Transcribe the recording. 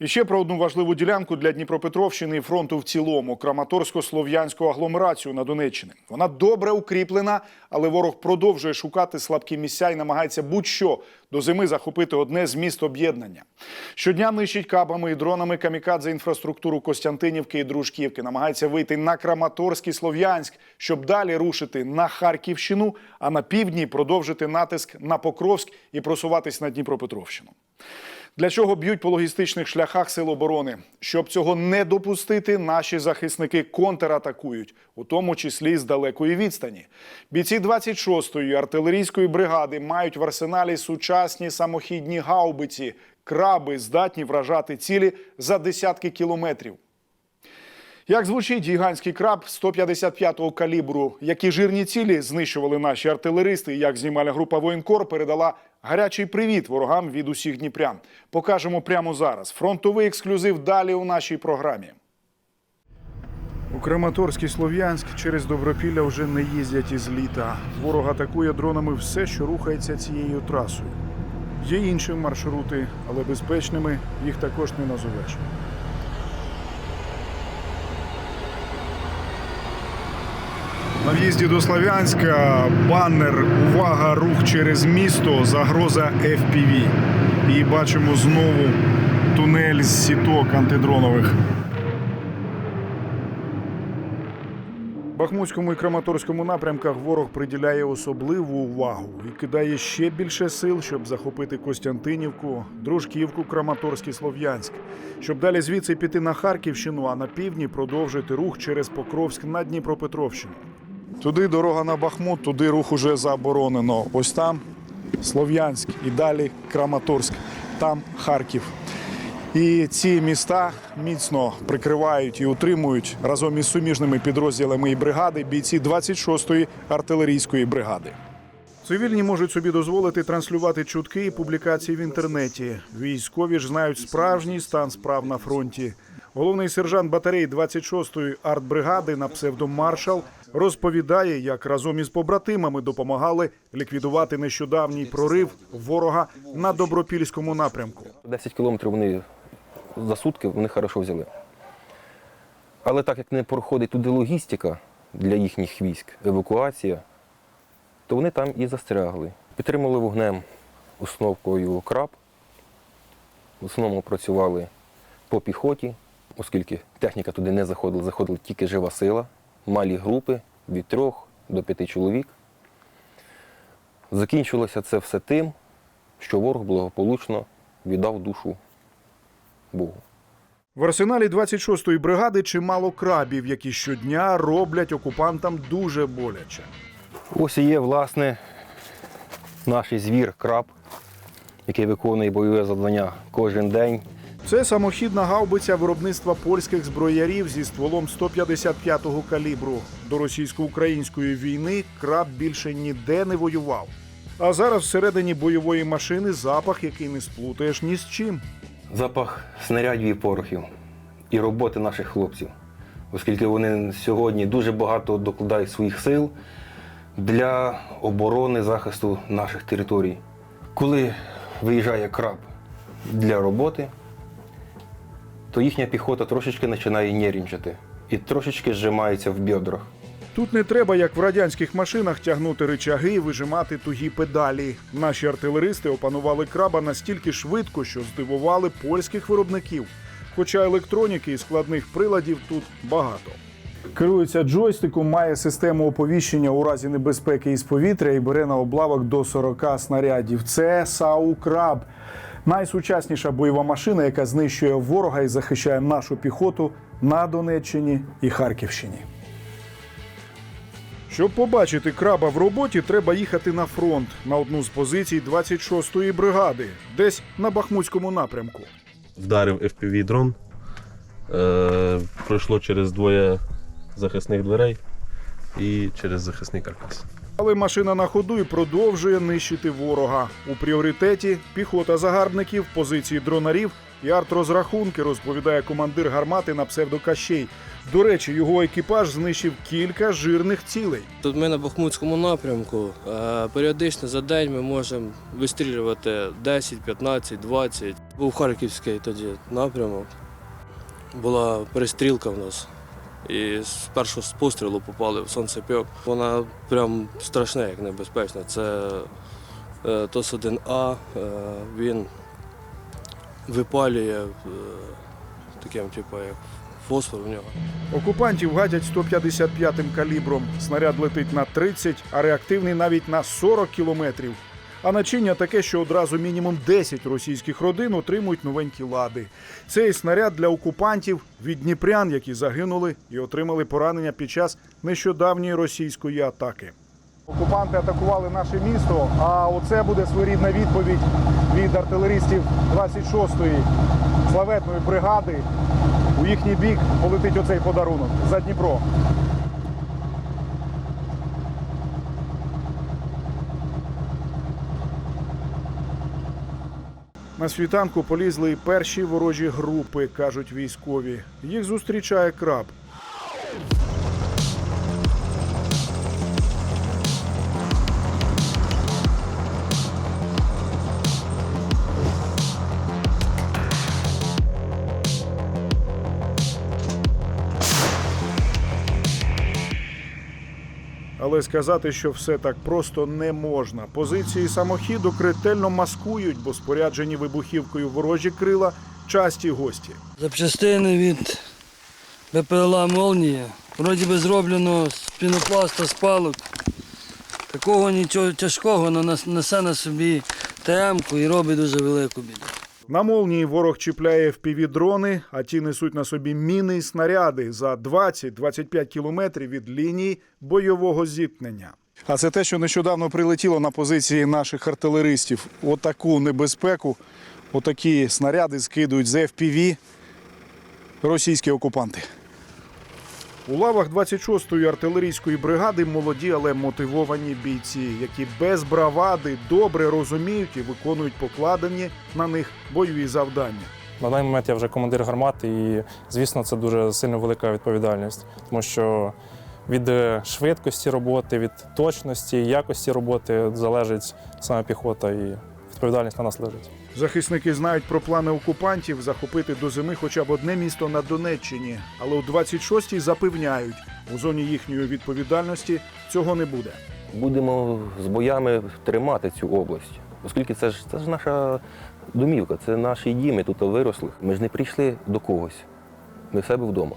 І ще про одну важливу ділянку для Дніпропетровщини і фронту в цілому Краматорсько-Слов'янську агломерацію на Донеччині. Вона добре укріплена, але ворог продовжує шукати слабкі місця і намагається будь-що до зими захопити одне з міст об'єднання. Щодня нищить кабами і дронами камікадзе інфраструктуру Костянтинівки і Дружківки. Намагається вийти на Краматорськ і Слов'янськ, щоб далі рушити на Харківщину, а на півдні продовжити натиск на Покровськ і просуватись на Дніпропетровщину. Для чого б'ють по логістичних шляхах сил оборони? Щоб цього не допустити, наші захисники контратакують, у тому числі з далекої відстані. Бійці 26-ї артилерійської бригади мають в арсеналі сучасні самохідні гаубиці, краби здатні вражати цілі за десятки кілометрів. Як звучить гігантський краб 155-го калібру, які жирні цілі знищували наші артилеристи, як знімальна група воєнкор передала гарячий привіт ворогам від усіх дніпрян. Покажемо прямо зараз. Фронтовий ексклюзив далі у нашій програмі. У Краматорськ і Слов'янськ через Добропілля вже не їздять із літа. Ворог атакує дронами все, що рухається цією трасою. Є інші маршрути, але безпечними їх також не назовеш. На в'їзді до Слов'янська банер Увага! Рух через місто. Загроза FPV. І бачимо знову тунель з сіток антидронових. Бахмутському і Краматорському напрямках ворог приділяє особливу увагу і кидає ще більше сил, щоб захопити Костянтинівку, Дружківку, Краматорськ Слов'янськ, щоб далі звідси піти на Харківщину, а на півдні продовжити рух через Покровськ на Дніпропетровщину. Туди дорога на Бахмут, туди рух уже заборонено. Ось там Слов'янськ і далі Краматорськ, там Харків. І ці міста міцно прикривають і утримують разом із суміжними підрозділами і бригади бійці 26-ї артилерійської бригади. Цивільні можуть собі дозволити транслювати чутки і публікації в інтернеті. Військові ж знають справжній стан справ на фронті. Головний сержант батареї 26-ї артбригади на псевдомаршал розповідає, як разом із побратимами допомагали ліквідувати нещодавній прорив ворога на добропільському напрямку. 10 кілометрів вони за сутки вони хорошо взяли. Але так як не проходить туди логістика для їхніх військ, евакуація, то вони там і застрягли. Підтримали вогнем установкою краб. В основному працювали по піхоті, оскільки техніка туди не заходила, заходила тільки жива сила, малі групи від трьох до п'яти чоловік. Закінчилося це все тим, що ворог благополучно віддав душу Богу. В арсеналі 26-ї бригади чимало крабів, які щодня роблять окупантам дуже боляче. Ось і є, власне, наш звір краб, який виконує бойове завдання кожен день. Це самохідна гаубиця виробництва польських зброярів зі стволом 155-го калібру. До російсько-української війни краб більше ніде не воював. А зараз всередині бойової машини запах, який не сплутаєш ні з чим. Запах снарядів і порохів і роботи наших хлопців, оскільки вони сьогодні дуже багато докладають своїх сил для оборони захисту наших територій. Коли виїжджає краб для роботи, то їхня піхота трошечки починає нервничати і трошечки зжимається в бедрах. Тут не треба, як в радянських машинах, тягнути ричаги і вижимати тугі педалі. Наші артилеристи опанували краба настільки швидко, що здивували польських виробників. Хоча електроніки і складних приладів тут багато. Керується джойстиком, має систему оповіщення у разі небезпеки із повітря і бере на облавок до 40 снарядів. Це САУ Краб. Найсучасніша бойова машина, яка знищує ворога і захищає нашу піхоту на Донеччині і Харківщині. Щоб побачити краба в роботі, треба їхати на фронт на одну з позицій 26-ї бригади, десь на Бахмутському напрямку. вдарив FPV дрон. Е, пройшло через двоє захисних дверей і через захисний каркас. Але машина на ходу і продовжує нищити ворога. У пріоритеті піхота загарбників, позиції дронарів і артрозрахунки, розповідає командир гармати на псевдокащей. До речі, його екіпаж знищив кілька жирних цілей. Тут ми на Бахмутському напрямку. Періодично за день ми можемо вистрілювати 10, 15, 20. Був Харківський тоді напрямок. Була перестрілка в нас. І з першого пострілу попали в сонцепьок. Вона прям страшна, як небезпечна. Це е, ТОС-1А, е, він випалює е, таким, типу, як фосфор в нього. Окупантів гадять 155-м калібром. Снаряд летить на 30, а реактивний навіть на 40 кілометрів. А начиння таке, що одразу мінімум 10 російських родин отримують новенькі лади. Цей снаряд для окупантів від дніпрян, які загинули і отримали поранення під час нещодавньої російської атаки. Окупанти атакували наше місто. А оце буде своєрідна відповідь від артилеристів 26-ї славетної бригади. У їхній бік полетить оцей подарунок за Дніпро. На світанку полізли і перші ворожі групи, кажуть військові. Їх зустрічає краб. Але сказати, що все так просто не можна. Позиції самохідок ретельно маскують, бо споряджені вибухівкою ворожі крила часті гості. Запчастини від БПЛА Молнія. Вроді би зроблено з пінопласта, з палок. Такого нічого тяжкого, але несе на собі ТМ-ку і робить дуже велику біду. На молнії ворог чіпляє впівдрони, а ті несуть на собі міни і снаряди за 20-25 кілометрів від лінії бойового зіткнення. А це те, що нещодавно прилетіло на позиції наших артилеристів. Отаку небезпеку, отакі снаряди скидують з FPV російські окупанти. У лавах 26-ї артилерійської бригади молоді, але мотивовані бійці, які без бравади добре розуміють і виконують покладені на них бойові завдання. На даний момент я вже командир гармати, і звісно, це дуже сильно велика відповідальність, тому що від е, швидкості роботи, від точності, якості роботи залежить саме піхота, і відповідальність на нас лежить. Захисники знають про плани окупантів захопити до зими хоча б одне місто на Донеччині, але у 26-й запевняють, у зоні їхньої відповідальності цього не буде. Будемо з боями тримати цю область, оскільки це ж це ж наша домівка, це наші діми тут виросли. Ми ж не прийшли до когось. Ми в себе вдома.